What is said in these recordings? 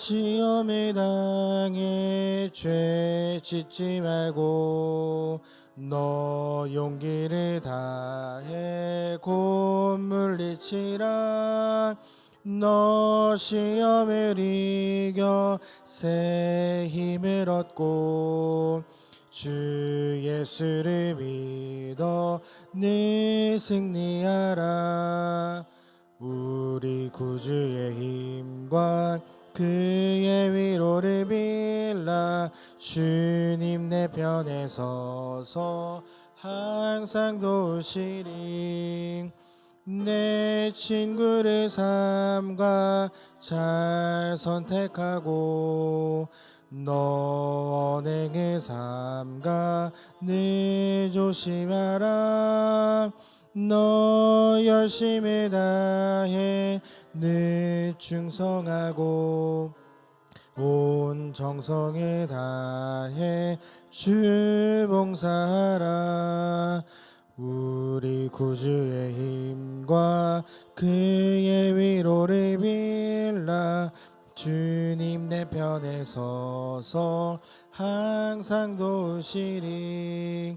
시험에 당해 죄 짓지 말고 너 용기를 다해 곧 물리치라. 너 시험을 이겨 새 힘을 얻고 주 예수를 믿어 늘 승리하라. 우리 구주의 힘과 그의 위로를 빌라 주님 내 편에 서서 항상 도우시리. 내 친구를 삼가 잘 선택하고 너 언행을 삼가 늘 조심하라 너 열심히 다해 늘 충성하고 온 정성을 다해 주 봉사하라. 우리 구주의 힘과 그의 위로를 빌라. 주님 내 편에 서서 항상 도우시리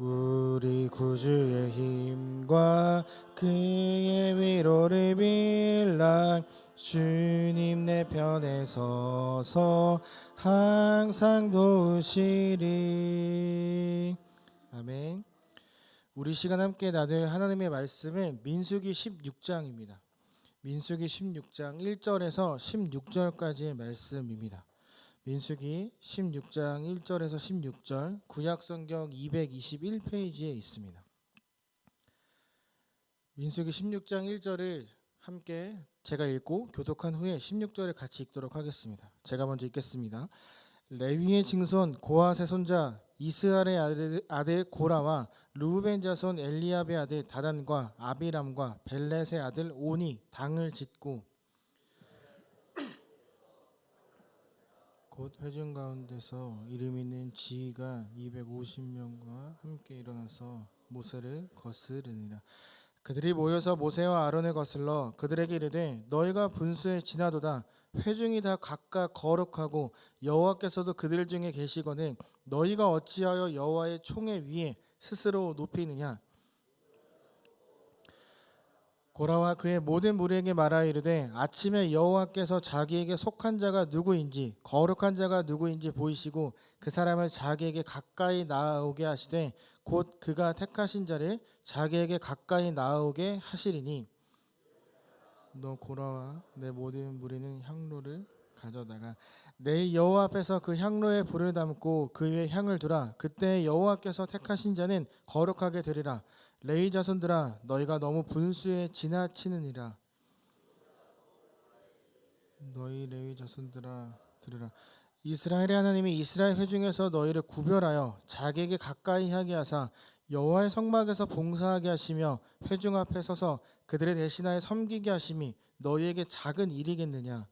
우리 구주의 힘과 그의 위로를 빌라 주님 내 편에 서서 항상 도우시리. 아멘. 우리 시간 함께 나눌 하나님의 말씀은 민수기 16장입니다. 민수기 16장 1절에서 16절까지의 말씀입니다 민수기 16장 1절에서 16절 구약 성경 221페이지에 있습니다. 민수기 16장 1절을 함께 제가 읽고 교독한 후에 16절을 같이 읽도록 하겠습니다. 제가 먼저 읽겠습니다. 레위의 증손 고아세 손자 이스라엘의 아들, 고라와 루벤 자손 엘리압의 아들 다단과 아비람과 벨렛의 아들 온이 당을 짓고 곧 회중 가운데서 이름 있는 지휘가 250명과 함께 일어나서 모세를 거스르니라. 그들이 모여서 모세와 아론을 거슬러 그들에게 이르되 너희가 분수에 지나도다 회중이 다 각각 거룩하고 여호와께서도 그들 중에 계시거늘 너희가 어찌하여 여호와의 총회 위에 스스로 높이느냐 고라와 그의 모든 무리에게 말하 이르되 아침에 여호와께서 자기에게 속한 자가 누구인지 거룩한 자가 누구인지 보이시고 그 사람을 자기에게 가까이 나아오게 하시되 곧 그가 택하신 자를 자기에게 가까이 나아오게 하시리니. 너 고라와 내 모든 무리는 향로를 가져다가 내 여호와 앞에서 그 향로에 불을 담고 그 위에 향을 두라. 그때 여호와께서 택하신 자는 거룩하게 되리라 레이 자손들아 너희가 너무 분수에 지나치느니라. 너희 레위 자손들아 들으라. 이스라엘의 하나님이 이스라엘 회중에서 너희를 구별하여 자기에게 가까이 하게 하사 여호와의 성막에서 봉사하게 하시며 회중 앞에 서서 그들의 대신하에 섬기게 하심이 너희에게 작은 일이겠느냐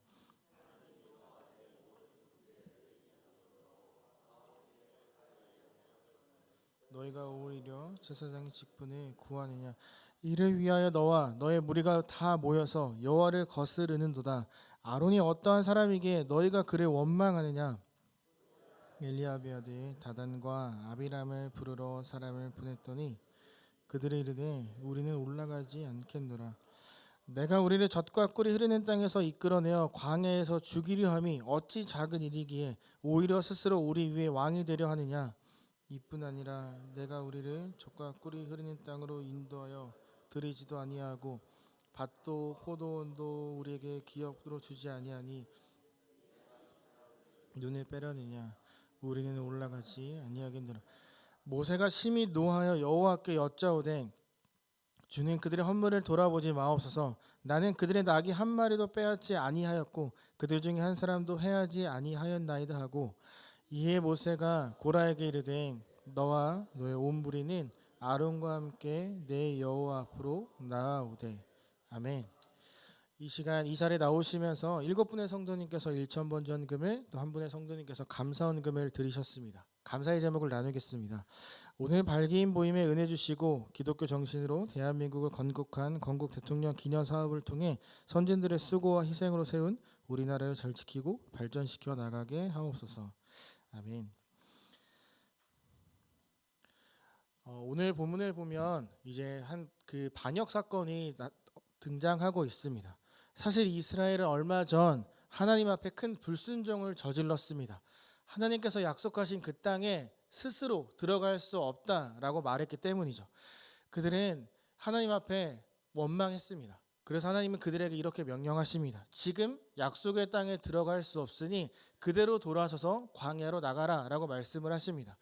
너희가 오히려 제사장의 직분을 구하느냐? 이를 위하여 너와 너의 무리가 다 모여서 여호와를 거스르는도다. 아론이 어떠한 사람이기에 너희가 그를 원망하느냐? 아들 다단과 아비람을 부르러 사람을 보냈더니 그들이 이르되 우리는 올라가지 않겠노라. 내가 우리를 젖과 꿀이 흐르는 땅에서 이끌어내어 광야에서 죽이려 함이 어찌 작은 일이기에 오히려 스스로 우리 위에 왕이 되려 하느냐 이뿐 아니라 내가 우리를 젖과 꿀이 흐르는 땅으로 인도하여 들이지도 아니하고 밭도 포도원도 우리에게 기업으로 주지 아니하니 눈을 빼려느냐? 우리는 올라가지 아니하겠노라 모세가 심히 노하여 여호와께 여짜오되 주는 그들의 헌물을 돌아보지 마옵소서. 나는 그들의 낙이 한 마리도 빼앗지 아니하였고 그들 중에 한 사람도 해하지 아니하였나이다 하고 이에 모세가 고라에게 이르되 너와 너의 온 무리는 아론과 함께 내 여호와 앞으로 나아오되 아멘. 이 시간 이 자리에 나오시면서 일곱 분의 성도님께서 1천 번 전금을 또 한 분의 성도님께서 감사원금을 드리셨습니다. 감사의 제목을 나누겠습니다. 오늘 발기인 모임에 은혜 주시고 기독교 정신으로 대한민국을 건국한 건국 대통령 기념 사업을 통해 선진들의 수고와 희생으로 세운 우리나라를 잘 지키고 발전시켜 나가게 하옵소서. 아멘. 어, 오늘 본문을 보면 이제 한 그 반역 사건이 나- 등장하고 있습니다. 사실 이스라엘은 얼마 전 하나님 앞에 큰 불순종을 저질렀습니다. 하나님께서 약속하신 그 땅에 스스로 들어갈 수 없다라고 말했기 때문이죠. 그들은 하나님 앞에 원망했습니다. 그래서 하나님은 그들에게 이렇게 명령하십니다. 지금 약속의 땅에 들어갈 수 없으니 그대로 돌아서서 광야로 나가라 라고 말씀을 하십니다.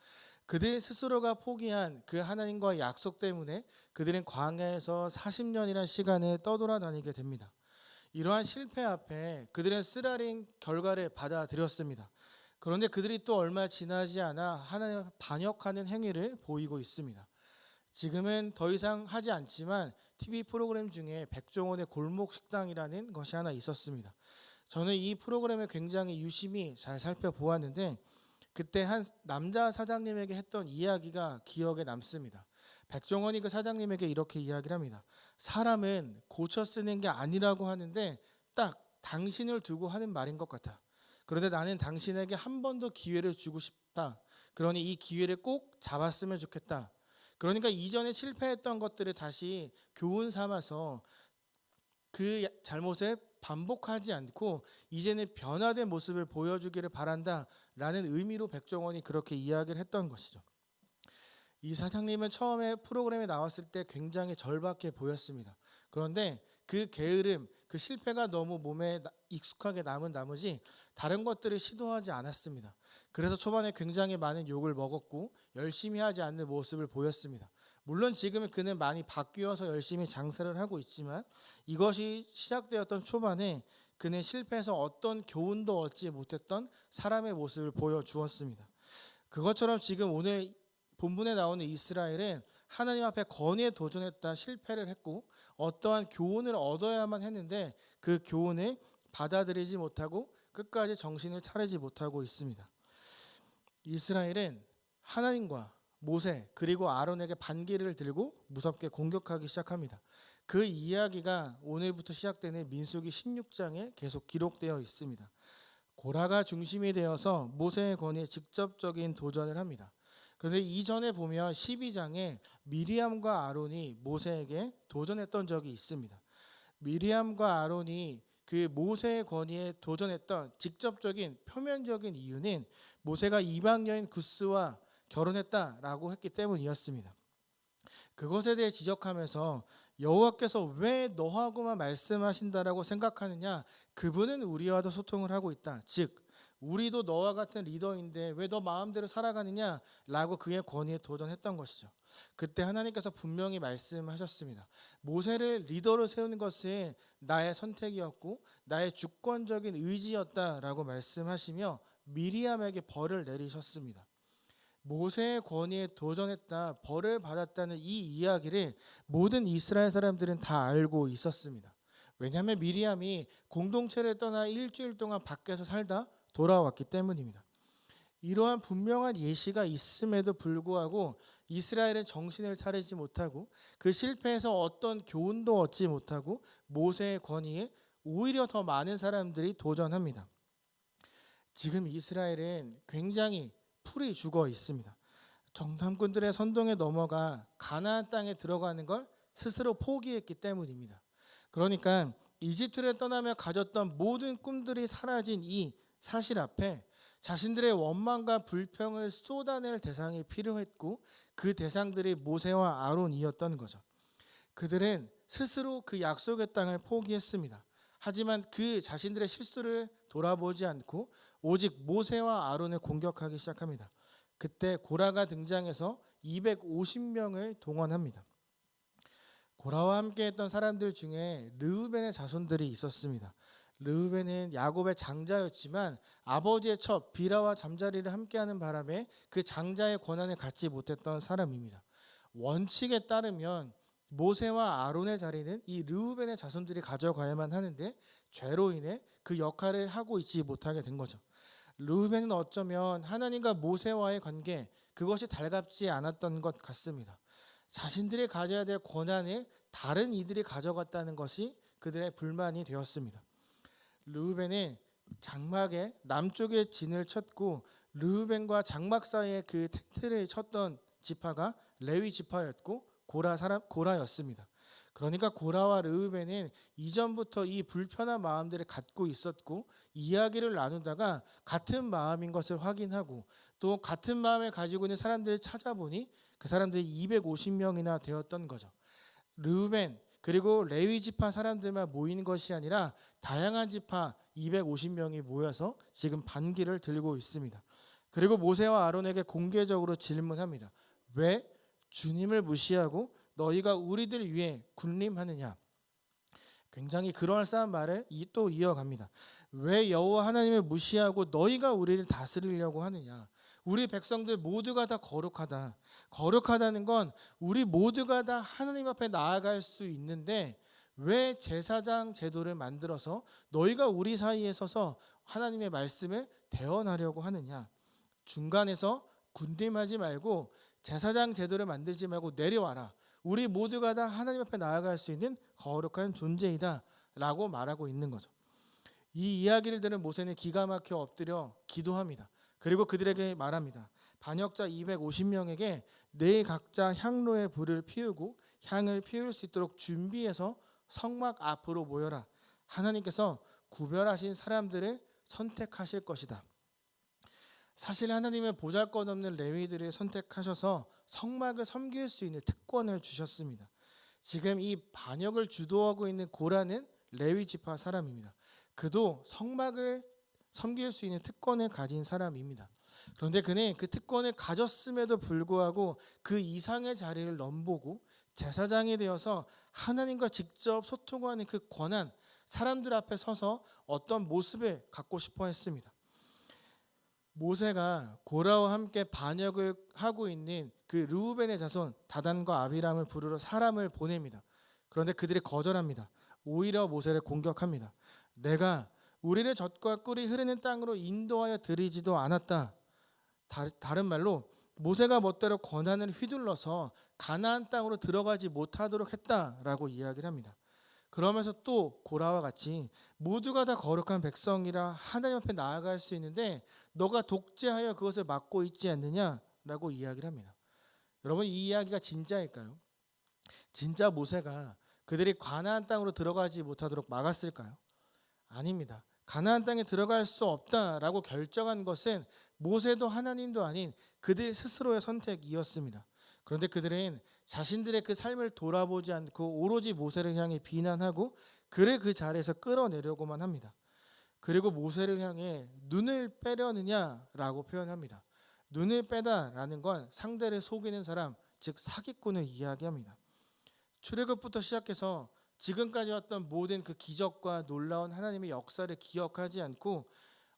그들 스스로가 포기한 그 하나님과의 약속 때문에 그들은 광야에서 40년이라는 시간을 떠돌아다니게 됩니다. 이러한 실패 앞에 그들은 쓰라린 결과를 받아들였습니다. 그런데 그들이 또 얼마 지나지 않아 하나님 앞에 반역하는 행위를 보이고 있습니다. 지금은 더 이상 하지 않지만 TV 프로그램 중에 백종원의 골목 식당이라는 것이 하나 있었습니다. 저는 이 프로그램을 굉장히 유심히 잘 살펴보았는데 그때 한 남자 사장님에게 했던 이야기가 기억에 남습니다. 백종원이 그 사장님에게 이렇게 이야기를 합니다. 사람은 고쳐 쓰는 게 아니라고 하는데 딱 당신을 두고 하는 말인 것 같아. 그런데 나는 당신에게 한 번 더 기회를 주고 싶다. 그러니 이 기회를 꼭 잡았으면 좋겠다. 그러니까 이전에 실패했던 것들을 다시 교훈 삼아서 그 잘못을 반복하지 않고 이제는 변화된 모습을 보여주기를 바란다 라는 의미로 백종원이 그렇게 이야기를 했던 것이죠. 이 사장님은 처음에 프로그램에 나왔을 때 굉장히 절박해 보였습니다. 그런데 그 게으름, 그 실패가 너무 몸에 나- 익숙하게 남은 나머지 다른 것들을 시도하지 않았습니다. 그래서 초반에 굉장히 많은 욕을 먹었고 열심히 하지 않는 모습을 보였습니다. 물론 지금은 그는 많이 바뀌어서 열심히 장사를 하고 있지만 이것이 시작되었던 초반에 그는 실패해서 어떤 교훈도 얻지 못했던 사람의 모습을 보여주었습니다. 그것처럼 지금 오늘 본문에 나오는 이스라엘은 하나님 앞에 건의에 도전했다 실패를 했고 어떠한 교훈을 얻어야만 했는데 그 교훈을 받아들이지 못하고 끝까지 정신을 차리지 못하고 있습니다. 이스라엘은 하나님과 모세 그리고 아론에게 반기를 들고 무섭게 공격하기 시작합니다. 그 이야기가 오늘부터 시작되는 민수기 16장에 계속 기록되어 있습니다. 고라가 중심이 되어서 모세의 권위에 직접적인 도전을 합니다. 그런데 이전에 보면 12장에 미리암과 아론이 모세에게 도전했던 적이 있습니다. 미리암과 아론이 그 모세의 권위에 도전했던 직접적인 표면적인 이유는 모세가 이방 여인 구스와 결혼했다라고 했기 때문이었습니다. 그것에 대해 지적하면서 여호와께서 왜 너하고만 말씀하신다라고 생각하느냐? 그분은 우리와도 소통을 하고 있다. 즉 우리도 너와 같은 리더인데 왜 너 마음대로 살아가느냐? 라고 그의 권위에 도전했던 것이죠. 그때 하나님께서 분명히 말씀하셨습니다. 모세를 리더로 세우는 것은 나의 선택이었고 나의 주권적인 의지였다라고 말씀하시며 미리암에게 벌을 내리셨습니다. 모세의 권위에 도전했다, 벌을 받았다는 이 이야기를 모든 이스라엘 사람들은 다 알고 있었습니다. 왜냐하면 미리암이 공동체를 떠나 일주일 동안 밖에서 살다 돌아왔기 때문입니다. 이러한 분명한 예시가 있음에도 불구하고 이스라엘은 정신을 차리지 못하고 그 실패에서 어떤 교훈도 얻지 못하고 모세의 권위에 오히려 더 많은 사람들이 도전합니다. 지금 이스라엘은 굉장히 풀이 죽어 있습니다. 정탐꾼들의 선동에 넘어가 가나안 땅에 들어가는 걸 스스로 포기했기 때문입니다. 그러니까 이집트를 떠나며 가졌던 모든 꿈들이 사라진 이 사실 앞에 자신들의 원망과 불평을 쏟아낼 대상이 필요했고 그 대상들이 모세와 아론이었던 거죠. 그들은 스스로 그 약속의 땅을 포기했습니다. 하지만 그 자신들의 실수를 돌아보지 않고 오직 모세와 아론을 공격하기 시작합니다. 그때 고라가 등장해서 250명을 동원합니다. 고라와 함께했던 사람들 중에 르우벤의 자손들이 있었습니다. 르우벤은 야곱의 장자였지만 아버지의 첩 비라와 잠자리를 함께하는 바람에 그 장자의 권한을 갖지 못했던 사람입니다. 원칙에 따르면 모세와 아론의 자리는 이 르우벤의 자손들이 가져가야만 하는데 죄로 인해 그 역할을 하고 있지 못하게 된 거죠. 르우벤은 어쩌면 하나님과 모세와의 관계 그것이 달갑지 않았던 것 같습니다. 자신들이 가져야 될 권한을 다른 이들이 가져갔다는 것이 그들의 불만이 되었습니다. 르우벤은 장막의 남쪽에 진을 쳤고 르우벤과 장막 사이에 그 텐트를 쳤던 지파가 레위 지파였고 고라 사람 고라였습니다. 그러니까 고라와 르우벤은 이전부터 이 불편한 마음들을 갖고 있었고 이야기를 나누다가 같은 마음인 것을 확인하고 또 같은 마음을 가지고 있는 사람들을 찾아보니 그 사람들이 250명이나 되었던 거죠. 르우벤 그리고 레위 지파 사람들만 모인 것이 아니라 다양한 지파 250명이 모여서 지금 반기를 들고 있습니다. 그리고 모세와 아론에게 공개적으로 질문합니다. 왜 주님을 무시하고 너희가 우리들 위해 군림하느냐? 굉장히 그럴싸한 말을 또 이어갑니다. 왜 여호와 하나님을 무시하고 너희가 우리를 다스리려고 하느냐? 우리 백성들 모두가 다 거룩하다. 거룩하다는 건 우리 모두가 다 하나님 앞에 나아갈 수 있는데 왜 제사장 제도를 만들어서 너희가 우리 사이에 서서 하나님의 말씀을 대언하려고 하느냐? 중간에서 군림하지 말고 제사장 제도를 만들지 말고 내려와라. 우리 모두가 다 하나님 앞에 나아갈 수 있는 거룩한 존재이다 라고 말하고 있는 거죠. 이 이야기를 들은 모세는 기가 막혀 엎드려 기도합니다. 그리고 그들에게 말합니다. 반역자 250명에게 내일 각자 향로의 불을 피우고 향을 피울 수 있도록 준비해서 성막 앞으로 모여라. 하나님께서 구별하신 사람들을 선택하실 것이다. 사실 하나님의 보잘것없는 레위들을 선택하셔서 성막을 섬길 수 있는 특권을 주셨습니다. 지금 이 반역을 주도하고 있는 고라는 레위 지파 사람입니다. 그도 성막을 섬길 수 있는 특권을 가진 사람입니다. 그런데 그는 그 특권을 가졌음에도 불구하고 그 이상의 자리를 넘보고 제사장이 되어서 하나님과 직접 소통하는 그 권한, 사람들 앞에 서서 어떤 모습을 갖고 싶어 했습니다. 모세가 고라와 함께 반역을 하고 있는 그 르우벤의 자손 다단과 아비람을 부르러 사람을 보냅니다. 그런데 그들이 거절합니다. 오히려 모세를 공격합니다. 내가 우리를 젖과 꿀이 흐르는 땅으로 인도하여 드리지도 않았다. 다 른 말로 모세가 멋대로 권한을 휘둘러서 가나안 땅으로 들어가지 못하도록 했다라고 이야기를 합니다. 그러면서 또 고라와 같이 모두가 다 거룩한 백성이라 하나님 앞에 나아갈 수 있는데 너가 독재하여 그것을 막고 있지 않느냐라고 이야기를 합니다. 여러분 이 이야기가 진짜일까요? 진짜 모세가 그들이 가나안 땅으로 들어가지 못하도록 막았을까요? 아닙니다. 가나안 땅에 들어갈 수 없다라고 결정한 것은 모세도 하나님도 아닌 그들 스스로의 선택이었습니다. 그런데 그들은 자신들의 그 삶을 돌아보지 않고 오로지 모세를 향해 비난하고 그를 그 자리에서 끌어내려고만 합니다. 그리고 모세를 향해 눈을 빼려느냐라고 표현합니다. 눈을 빼다라는 건 상대를 속이는 사람, 즉 사기꾼을 이야기합니다. 출애굽부터 시작해서 지금까지 왔던 모든 그 기적과 놀라운 하나님의 역사를 기억하지 않고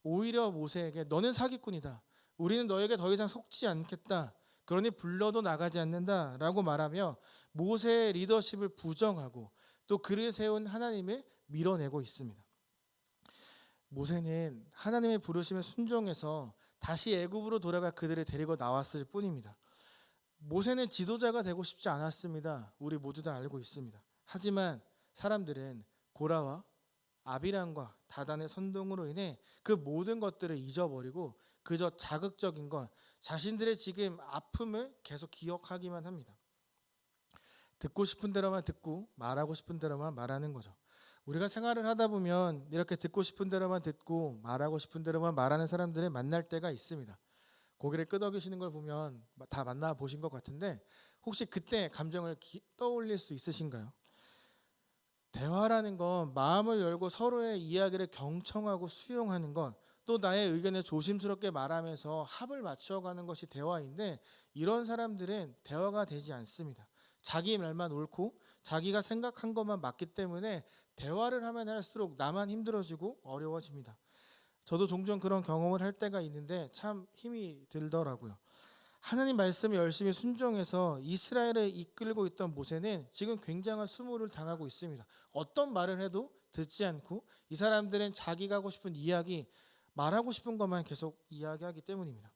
오히려 모세에게 너는 사기꾼이다. 우리는 너에게 더 이상 속지 않겠다. 그러니 불러도 나가지 않는다라고 말하며 모세의 리더십을 부정하고 또 그를 세운 하나님을 밀어내고 있습니다. 모세는 하나님의 부르심에 순종해서 다시 애굽으로 돌아가 그들을 데리고 나왔을 뿐입니다. 모세는 지도자가 되고 싶지 않았습니다. 우리 모두 다 알고 있습니다. 하지만 사람들은 고라와 아비람과 다단의 선동으로 인해 그 모든 것들을 잊어버리고 그저 자극적인 것, 자신들의 지금 아픔을 계속 기억하기만 합니다. 듣고 싶은 대로만 듣고 말하고 싶은 대로만 말하는 거죠. 우리가 생활을 하다 보면 이렇게 듣고 싶은 대로만 듣고 말하고 싶은 대로만 말하는 사람들을 만날 때가 있습니다. 고개를 끄덕이시는 걸 보면 다 만나 보신 것 같은데 혹시 그때 감정을 기- 떠올릴 수 있으신가요? 대화라는 건 마음을 열고 서로의 이야기를 경청하고 수용하는 것, 또 나의 의견을 조심스럽게 말하면서 합을 맞춰가는 것이 대화인데 이런 사람들은 대화가 되지 않습니다. 자기 말만 옳고 자기가 생각한 것만 맞기 때문에 대화를 하면 할수록 나만 힘들어지고 어려워집니다. 저도 종종 그런 경험을 할 때가 있는데 참 힘이 들더라고요. 하나님 말씀에 열심히 순종해서 이스라엘을 이끌고 있던 모세는 지금 굉장한 수모를 당하고 있습니다. 어떤 말을 해도 듣지 않고 이 사람들은 자기가 하고 싶은 이야기, 말하고 싶은 것만 계속 이야기하기 때문입니다.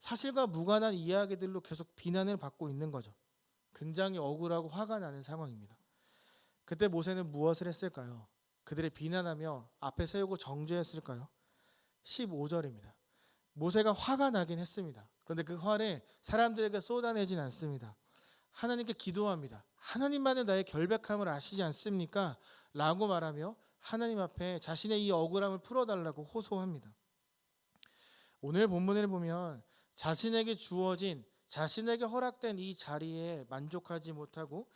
사실과 무관한 이야기들로 계속 비난을 받고 있는 거죠. 굉장히 억울하고 화가 나는 상황입니다. 그때 모세는 무엇을 했을까요? 그들을 비난하며 앞에 세우고 정죄했을까요? 15절입니다. 모세가 화가 나긴 했습니다. 그런데 그 화를 사람들에게 쏟아내진 않습니다. 하나님께 기도합니다. 하나님만은 나의 결백함을 아시지 않습니까? 라고 말하며 하나님 앞에 자신의 이 억울함을 풀어달라고 호소합니다. 오늘 본문을 보면 자신에게 주어진 자신에게 허락된 이 자리에 만족하지 못하고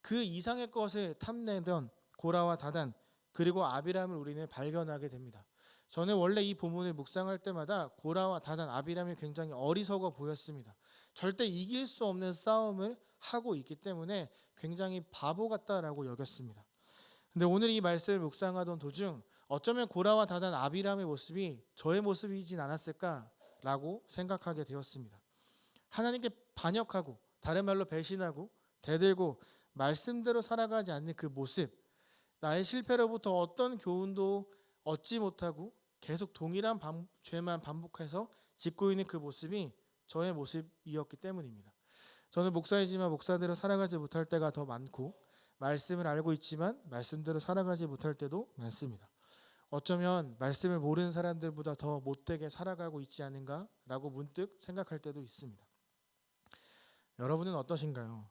그 이상의 것을 탐내던 고라와 다단 그리고 아비람을 우리는 발견하게 됩니다. 저는 원래 이 본문을 묵상할 때마다 고라와 다단 아비람이 굉장히 어리석어 보였습니다. 절대 이길 수 없는 싸움을 하고 있기 때문에 굉장히 바보 같다라고 여겼습니다. 근데 오늘 이 말씀을 묵상하던 도중 어쩌면 고라와 다단 아비람의 모습이 저의 모습이진 않았을까라고 생각하게 되었습니다. 하나님께 반역하고 다른 말로 배신하고 대들고 말씀대로 살아가지 않는 그 모습 나의 실패로부터 어떤 교훈도 얻지 못하고 계속 동일한 반- 죄만 반복해서 짓고 있는 그 모습이 저의 모습이었기 때문입니다. 저는 목사이지만 목사대로 살아가지 못할 때가 더 많고 말씀을 알고 있지만 말씀대로 살아가지 못할 때도 많습니다. 어쩌면 말씀을 모르는 사람들보다 더 못되게 살아가고 있지 않은가라고 문득 생각할 때도 있습니다. 여러분은 어떠신가요?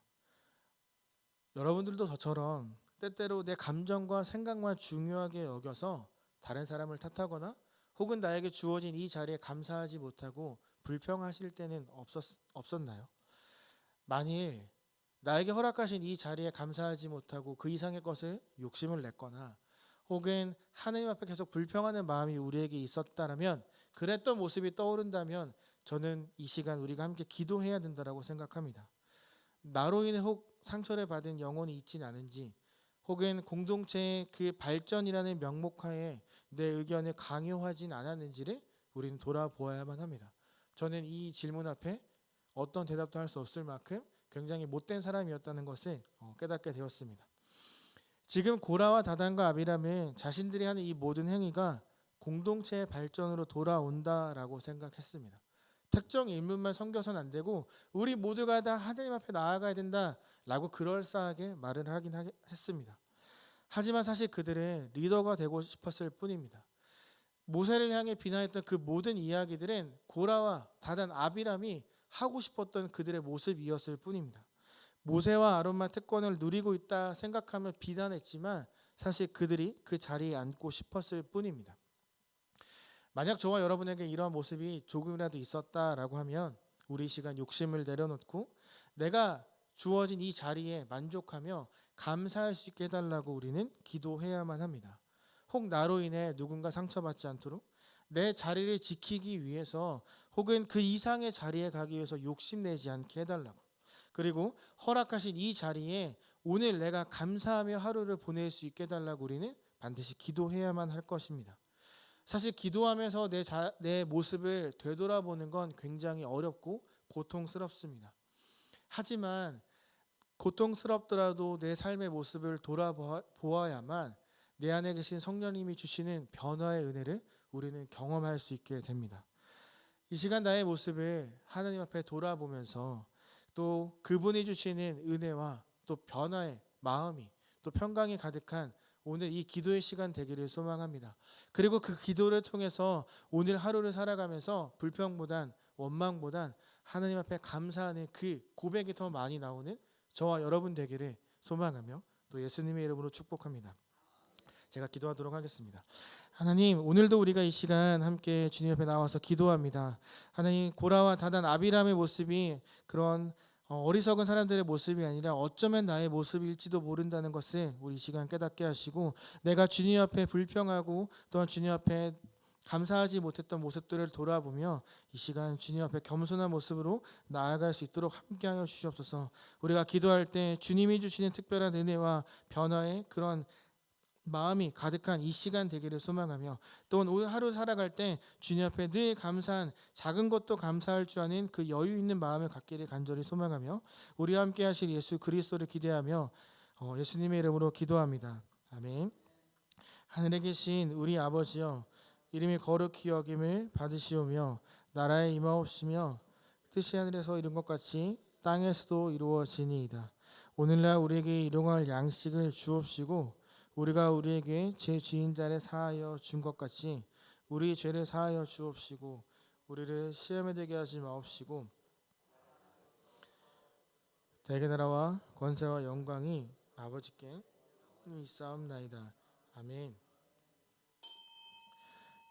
여러분들도 저처럼 때때로 내 감정과 생각만 중요하게 여겨서 다른 사람을 탓하거나 혹은 나에게 주어진 이 자리에 감사하지 못하고 불평하실 때는 없었, 없었나요? 만일 나에게 허락하신 이 자리에 감사하지 못하고 그 이상의 것을 욕심을 냈거나 혹은 하나님 앞에 계속 불평하는 마음이 우리에게 있었다라면 그랬던 모습이 떠오른다면 저는 이 시간 우리가 함께 기도해야 된다라고 생각합니다. 나로 인해 혹 상처를 받은 영혼이 있진 않은지 혹은 공동체의 그 발전이라는 명목하에 내 의견을 강요하진 않았는지를 우리는 돌아보아야만 합니다. 저는 이 질문 앞에 어떤 대답도 할 수 없을 만큼 굉장히 못된 사람이었다는 것을 어, 깨닫게 되었습니다. 지금 고라와 다단과 아비람은 자신들이 하는 이 모든 행위가 공동체의 발전으로 돌아온다라고 생각했습니다. 특정 인물만 섬겨서는 안 되고 우리 모두가 다 하나님 앞에 나아가야 된다라고 그럴싸하게 말을 하긴 하- 했습니다. 하지만 사실 그들은 리더가 되고 싶었을 뿐입니다. 모세를 향해 비난했던 그 모든 이야기들은 고라와 다단 아비람이 하고 싶었던 그들의 모습이었을 뿐입니다. 모세와 아론만 특권을 누리고 있다 생각하며 비난했지만 사실 그들이 그 자리에 앉고 싶었을 뿐입니다. 만약 저와 여러분에게 이러한 모습이 조금이라도 있었다라고 하면 우리 이 시간 욕심을 내려놓고 내가 주어진 이 자리에 만족하며 감사할 수 있게 해달라고 우리는 기도해야만 합니다. 혹 나로 인해 누군가 상처받지 않도록 내 자리를 지키기 위해서 혹은 그 이상의 자리에 가기 위해서 욕심내지 않게 해달라고 그리고 허락하신 이 자리에 오늘 내가 감사하며 하루를 보낼 수 있게 해달라고 우리는 반드시 기도해야만 할 것입니다. 사실 기도하면서 내, 자, 내 모습을 되돌아보는 건 굉장히 어렵고 고통스럽습니다. 하지만 고통스럽더라도 내 삶의 모습을 돌아보아야만 내 안에 계신 성령님이 주시는 변화의 은혜를 우리는 경험할 수 있게 됩니다. 이 시간 나의 모습을 하나님 앞에 돌아보면서 또 그분이 주시는 은혜와 또 변화의 마음이 또 평강이 가득한 오늘 이 기도의 시간 되기를 소망합니다. 그리고 그 기도를 통해서 오늘 하루를 살아가면서 불평보단 원망보단 하나님 앞에 감사하는 그 고백이 더 많이 나오는 저와 여러분 되기를 소망하며 또 예수님의 이름으로 축복합니다. 제가 기도하도록 하겠습니다. 하나님, 오늘도 우리가 이 시간 함께 주님 앞에 나와서 기도합니다. 하나님, 고라와 다단 아비람의 모습이 그런 어, 어리석은 사람들의 모습이 아니라 어쩌면 나의 모습일지도 모른다는 것을 우리 이 시간 깨닫게 하시고 내가 주님 앞에 불평하고 또한 주님 앞에 감사하지 못했던 모습들을 돌아보며 이 시간 주님 앞에 겸손한 모습으로 나아갈 수 있도록 함께하여 주시옵소서. 우리가 기도할 때 주님이 주시는 특별한 은혜와 변화의 그런 마음이 가득한 이 시간 되기를 소망하며 또 오늘 하루 살아갈 때 주님 앞에 늘 감사한 작은 것도 감사할 줄 아는 그 여유 있는 마음을 갖기를 간절히 소망하며 우리와 함께 하실 예수 그리스도를 기대하며 어, 예수님의 이름으로 기도합니다. 아멘. 하늘에 계신 우리 아버지여 이름이 거룩히 여김을 받으시오며 나라에 임하옵시며 뜻이 하늘에서 이룬 것 같이 땅에서도 이루어지니이다. 오늘날 우리에게 일용할 양식을 주옵시고 우리가 우리에게 제 지인자를 사하여 준 것 같이 우리 죄를 사하여 주옵시고 우리를 시험에 들게 하지 마옵시고 대개 나라와 권세와 영광이 아버지께 있사옵나이다. 아멘.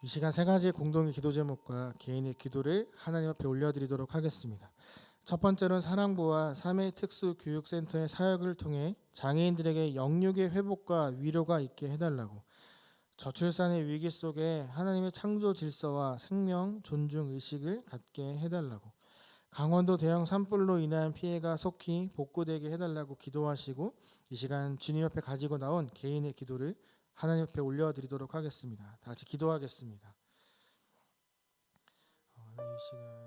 이 시간 세 가지 공동의 기도 제목과 개인의 기도를 하나님 앞에 올려드리도록 하겠습니다. 첫 번째로는 사랑부와 3회 특수교육센터의 사역을 통해 장애인들에게 영육의 회복과 위로가 있게 해달라고 저출산의 위기 속에 하나님의 창조 질서와 생명 존중 의식을 갖게 해달라고 강원도 대형 산불로 인한 피해가 속히 복구되게 해달라고 기도하시고 이 시간 주님 옆에 가지고 나온 개인의 기도를 하나님 옆에 올려드리도록 하겠습니다. 다 같이 기도하겠습니다. 어, 이 시간